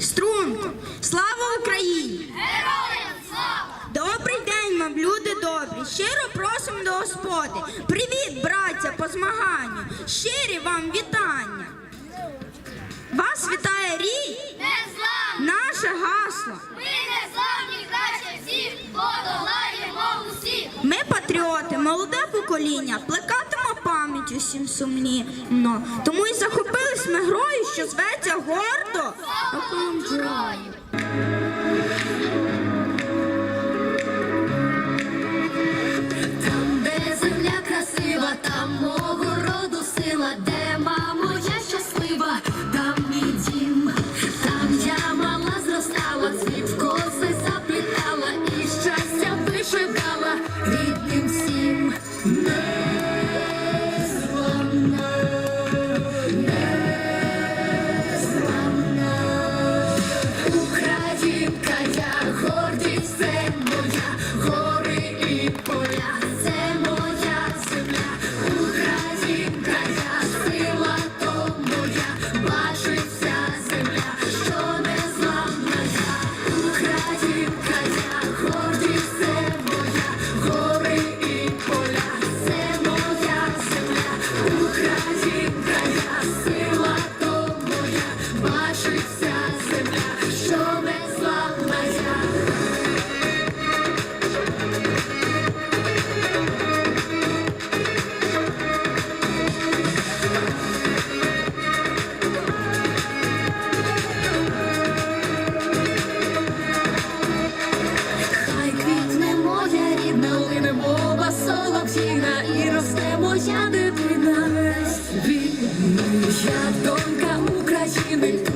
Струнко! Слава Україні! Героям слава! Добрий день вам, люди добрі! Щиро просимо до Господи! Привіт, браття, по змаганню! Щирі вам вітання! Вас вітає рій, Незламні! наше гасло! Ми незламні краще всіх, подолаємо усіх! Ми патріоти, молоде покоління, пам'ять усім сумлінно. Тому і захопились ми грою, що зветься гордо. Там, де земля красива, там мого сила, де мамо я щаслива, там мій дім, там я мала зростала, цвіт в коси заплітала і щастя вишивала рідним всім. моя дитина, вільна, я тонка України.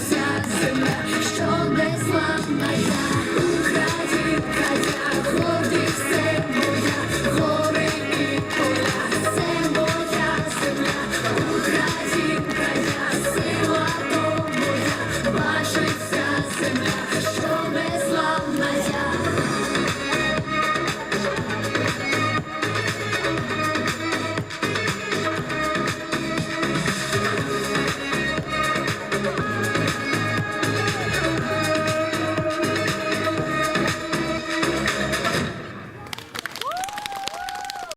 вся земля, що не я.